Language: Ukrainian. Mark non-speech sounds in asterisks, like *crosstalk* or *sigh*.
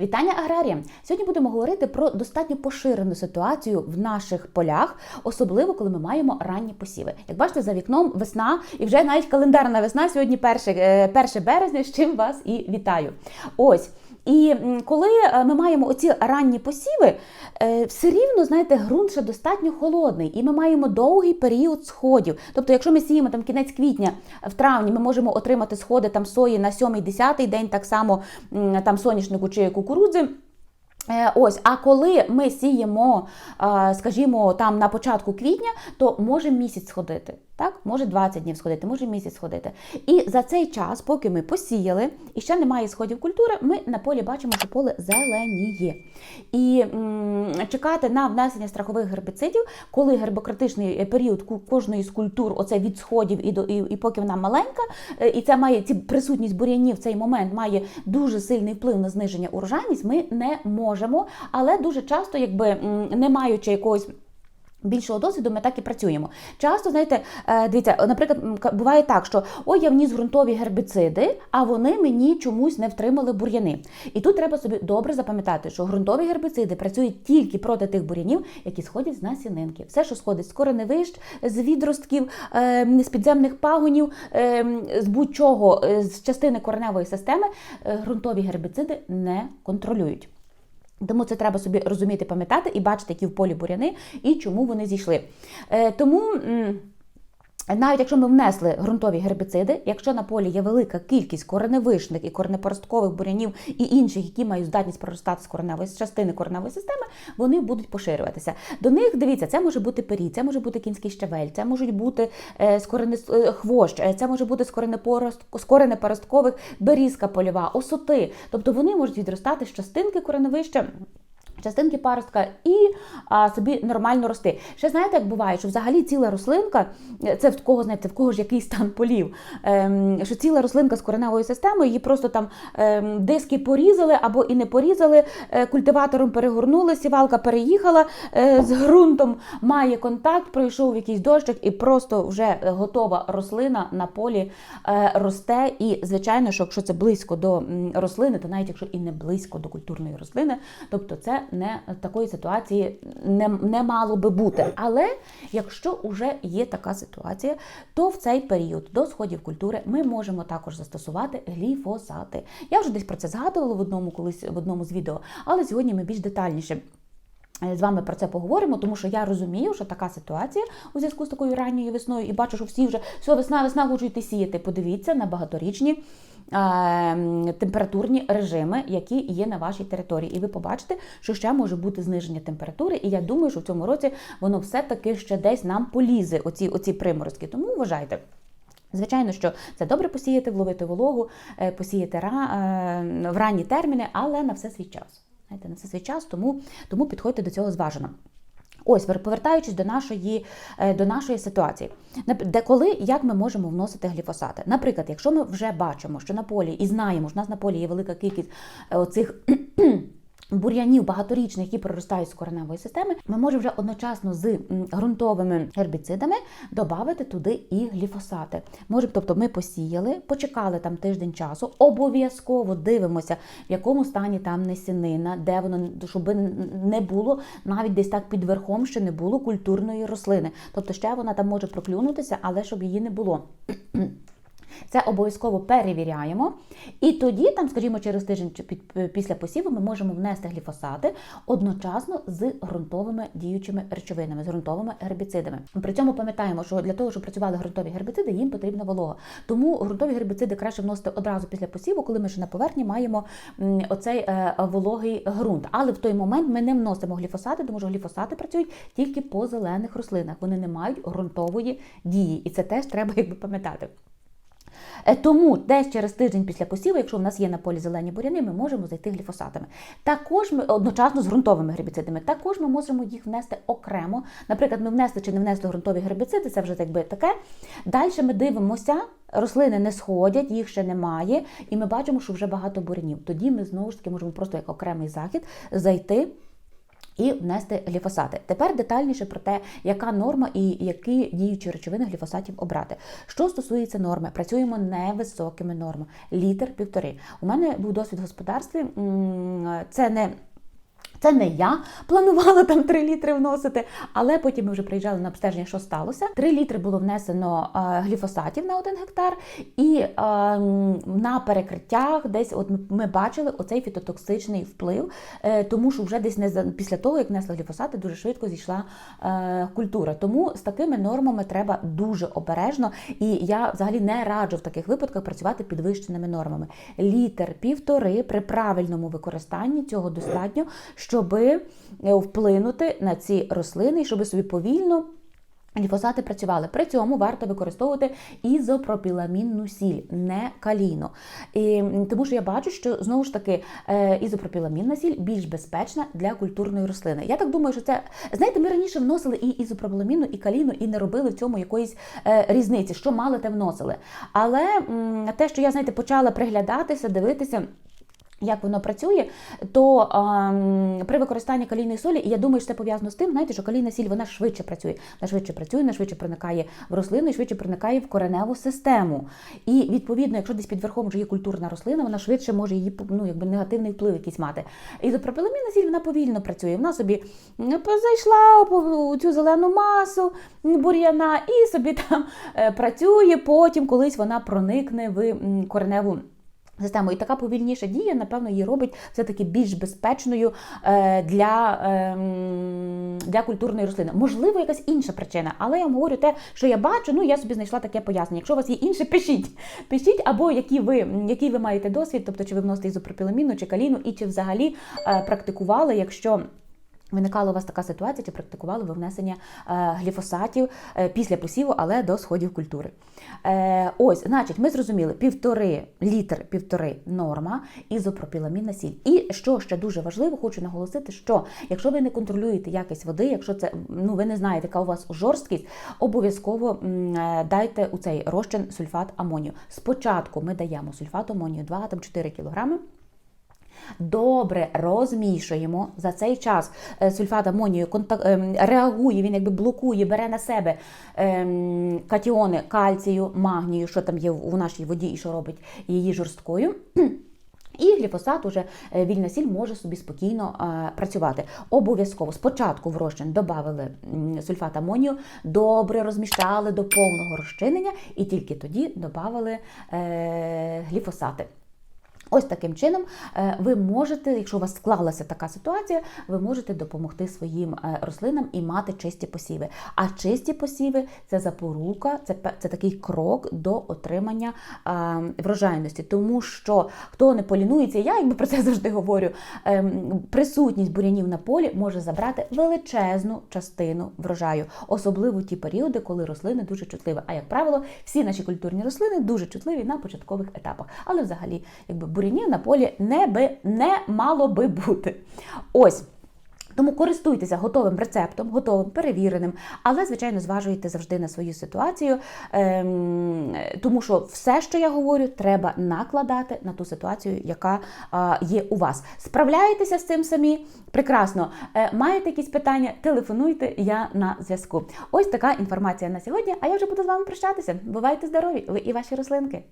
Вітання аграріям! Сьогодні будемо говорити про достатньо поширену ситуацію в наших полях, особливо коли ми маємо ранні посіви. Як бачите, за вікном весна, і вже навіть календарна весна. Сьогодні 1, 1 березня, з чим вас і вітаю. Ось. І коли е, ми маємо оці ранні посіви, е, все рівно, знаєте, ґрунт ще достатньо холодний, і ми маємо довгий період сходів. Тобто, якщо ми сіємо там кінець квітня, в травні ми можемо отримати сходи там сої на 7-10 день, так само там соняшнику чи кукурудзи. Е, Ось, а коли ми сіємо, скажімо, там на початку квітня, то може місяць сходити. Так, може 20 днів сходити, може місяць сходити. І за цей час, поки ми посіяли і ще немає сходів культури, ми на полі бачимо, що поле зеленіє. І м, чекати на внесення страхових гербіцидів, коли гербократичний період кожної з культур, оце від сходів і до і, і поки вона маленька, е, і це має ці присутність бур'янів в цей момент має дуже сильний вплив на зниження урожайність. Ми не можемо, але дуже часто, якби не маючи якогось. Більшого досвіду ми так і працюємо. Часто, знаєте, е, дивіться, наприклад, буває так, що ой, я вніс ґрунтові гербіциди, а вони мені чомусь не втримали бур'яни. І тут треба собі добре запам'ятати, що ґрунтові гербіциди працюють тільки проти тих бур'янів, які сходять з насінинки. Все, що сходить з кореневищ, з відростків, е, з підземних пагонів, е, з будь-чого, з частини кореневої системи, ґрунтові гербіциди не контролюють. Тому це треба собі розуміти, пам'ятати і бачити, які в полі буряни і чому вони зійшли. Е, тому. Навіть якщо ми внесли ґрунтові гербіциди, якщо на полі є велика кількість кореневишних і коренепоросткових бурянів і інших, які мають здатність проростати з кореневої частини кореневої системи, вони будуть поширюватися. До них дивіться, це може бути пері, це може бути кінський щавель, це можуть бути е, з корене, е, хвощ, е, це може бути з коренепорост, берізка польова, осоти. Тобто вони можуть відростати з частинки кореневища. Частинки паростка і а, собі нормально рости. Ще знаєте, як буває, що взагалі ціла рослинка, е, це в кого знаєте, в кого ж який стан полів, ем, що ціла рослинка з кореневою системою, її просто там ем, диски порізали або і не порізали, е, культиватором перегорнули, сівалка переїхала е, з ґрунтом, має контакт, пройшов якийсь дощик, і просто вже готова рослина на полі е, росте. І, звичайно, що якщо це близько до рослини, то навіть якщо і не близько до культурної рослини, тобто це не такої ситуації не, не мало би бути. Але якщо вже є така ситуація, то в цей період до сходів культури ми можемо також застосувати гліфосати. Я вже десь про це згадувала в одному колись в одному з відео, але сьогодні ми більш детальніше. Е, З вами про це поговоримо, тому що я розумію, що така ситуація у зв'язку з такою ранньою весною, і бачу, що всі вже все, весна, весна хочуть йти сіяти. Подивіться на багаторічні е, температурні режими, які є на вашій території. І ви побачите, що ще може бути зниження температури. І я думаю, що в цьому році воно все-таки ще десь нам полізе, оці, оці приморозки. Тому вважайте. Звичайно, що це добре посіяти, вловити вологу, е, посіяти е, в ранні терміни, але на все свій час. Знаєте, на це свій час, тому, тому підходьте до цього зважено. Ось, повертаючись до нашої, е, до нашої ситуації, де коли як ми можемо вносити гліфосати? Наприклад, якщо ми вже бачимо, що на полі і знаємо, що в нас на полі є велика кількість е, оцих. Бур'янів багаторічних, які проростають з кореневої системи, ми можемо вже одночасно з ґрунтовими гербіцидами додати туди і гліфосати. Може, тобто ми посіяли, почекали там тиждень часу, обов'язково дивимося, в якому стані там несінина, де воно щоб не було навіть десь так під верхом, ще не було культурної рослини. Тобто ще вона там може проклюнутися, але щоб її не було. Це обов'язково перевіряємо. І тоді, там, скажімо, через тиждень після посіву ми можемо внести гліфосати одночасно з ґрунтовими діючими речовинами, з ґрунтовими гербіцидами. При цьому пам'ятаємо, що для того, щоб працювали ґрунтові гербіциди, їм потрібна волога. Тому ґрунтові гербіциди краще вносити одразу після посіву, коли ми ще на поверхні маємо оцей е, вологий ґрунт. Але в той момент ми не вносимо гліфосати, тому що гліфосати працюють тільки по зелених рослинах. Вони не мають ґрунтової дії, і це теж треба якби пам'ятати. Е, Тому десь через тиждень після посіву, якщо в нас є на полі зелені буряни, ми можемо зайти гліфосатами. Також ми одночасно з ґрунтовими гербіцидами. Також ми можемо їх внести окремо. Наприклад, ми внесли чи не внесли ґрунтові гербіциди, це вже якби таке. Далі ми дивимося, рослини не сходять, їх ще немає, і ми бачимо, що вже багато бурянів. Тоді ми знову ж таки можемо просто як окремий захід зайти І внести гліфосати. Тепер детальніше про те, яка норма і які діючі речовини гліфосатів обрати. Що стосується норми, працюємо невисокими нормами. Літр півтори. У мене був досвід в господарстві. Це не це не я планувала там 3 літри вносити, але потім ми вже приїжджали на обстеження, що сталося. 3 літри було внесено е, гліфосатів на 1 гектар, і е, на перекриттях десь от ми- бачили оцей фітотоксичний вплив, е, тому що вже десь не після того, як внесли гліфосати, дуже швидко зійшла е, культура. Тому з такими нормами треба дуже обережно, і я взагалі не раджу в таких випадках працювати підвищеними нормами. Літр півтори при правильному використанні цього достатньо, щоб вплинути на ці рослини і щоб собі повільно. Гліфосати працювали. При цьому варто використовувати ізопропіламінну сіль, не каліну. І, тому що я бачу, що знову ж таки е, ізопропіламінна сіль більш безпечна для культурної рослини. Я так думаю, що це знаєте, ми раніше вносили і ізопропіламінну, і каліну, і не робили в цьому якоїсь е, різниці, що мали, те вносили. Але те, що я знаєте, почала приглядатися, дивитися. Як воно працює, то ем, при використанні калійної солі, і я думаю, що це пов'язано з тим, знаєте, що калійна сіль вона швидше працює. Вона швидше працює, вона швидше проникає в рослину і швидше проникає в кореневу систему. І відповідно, якщо десь під верхом вже є культурна рослина, вона швидше може її ну, якби негативний вплив якийсь мати. Ізопропіламінна сіль вона повільно працює. Вона собі зайшла у цю зелену масу бур'яна і собі там е, працює. Потім колись вона проникне в кореневу. Систему. І така повільніша дія, напевно, її робить все-таки більш безпечною е, для, ем, для культурної рослини. Можливо, якась інша причина, але я вам говорю те, що я бачу, ну я собі знайшла таке пояснення. Якщо у вас є інше, *laughs* пишіть. Пишіть, або які ви, який ви маєте досвід, тобто чи ви вносите ізопропіламіну, чи каліну, і чи взагалі е, практикували, якщо. Виникала у вас така ситуація, чи практикували ви внесення е, гліфосатів е, після посіву, але до сходів культури. Е, ось, значить, ми зрозуміли, півтори літр, півтори норма, ізопропіламінна сіль. І що ще дуже важливо, хочу наголосити, що якщо ви не контролюєте якість води, якщо це ну ви не знаєте, яка у вас жорсткість, обов'язково дайте у цей розчин сульфат амонію. Спочатку ми даємо сульфат амонію 2-4 кг. Добре розмішуємо за цей час е, сульфат амонію ем, реагує, він якби блокує, бере на себе ем, катіони кальцію, магнію, що там є у нашій воді і що робить її жорсткою. *clears throat* І гліфосат, уже е, вільна сіль може собі спокійно е, працювати. Обов'язково спочатку в розчин додали сульфат амонію, добре розміщали до повного розчинення, і тільки тоді додали гліфосати. Ось таким чином е, ви можете, якщо у вас склалася така ситуація, ви можете допомогти своїм е, рослинам і мати чисті посіви. А чисті посіви це запорука, це, це такий крок до отримання е, врожайності. Тому що хто не полінується, я якби про це завжди говорю. Присутність бурянів на полі може забрати величезну частину врожаю, особливо ті періоди, коли рослини дуже чутливі. А як правило, всі наші культурні рослини дуже чутливі на початкових етапах. Але взагалі, якби бурянів на полі не би не мало би бути. Ось. Тому користуйтеся готовим рецептом, готовим, перевіреним, але, звичайно, зважуйте завжди на свою ситуацію, ем, тому що все, що я говорю, треба накладати на ту ситуацію, яка є у вас. Справляєтеся з цим самі? Прекрасно. Е, маєте якісь питання? Телефонуйте, я на зв'язку. Ось така інформація на сьогодні. А я вже буду з вами прощатися. Бувайте здорові! Ви і ваші рослинки.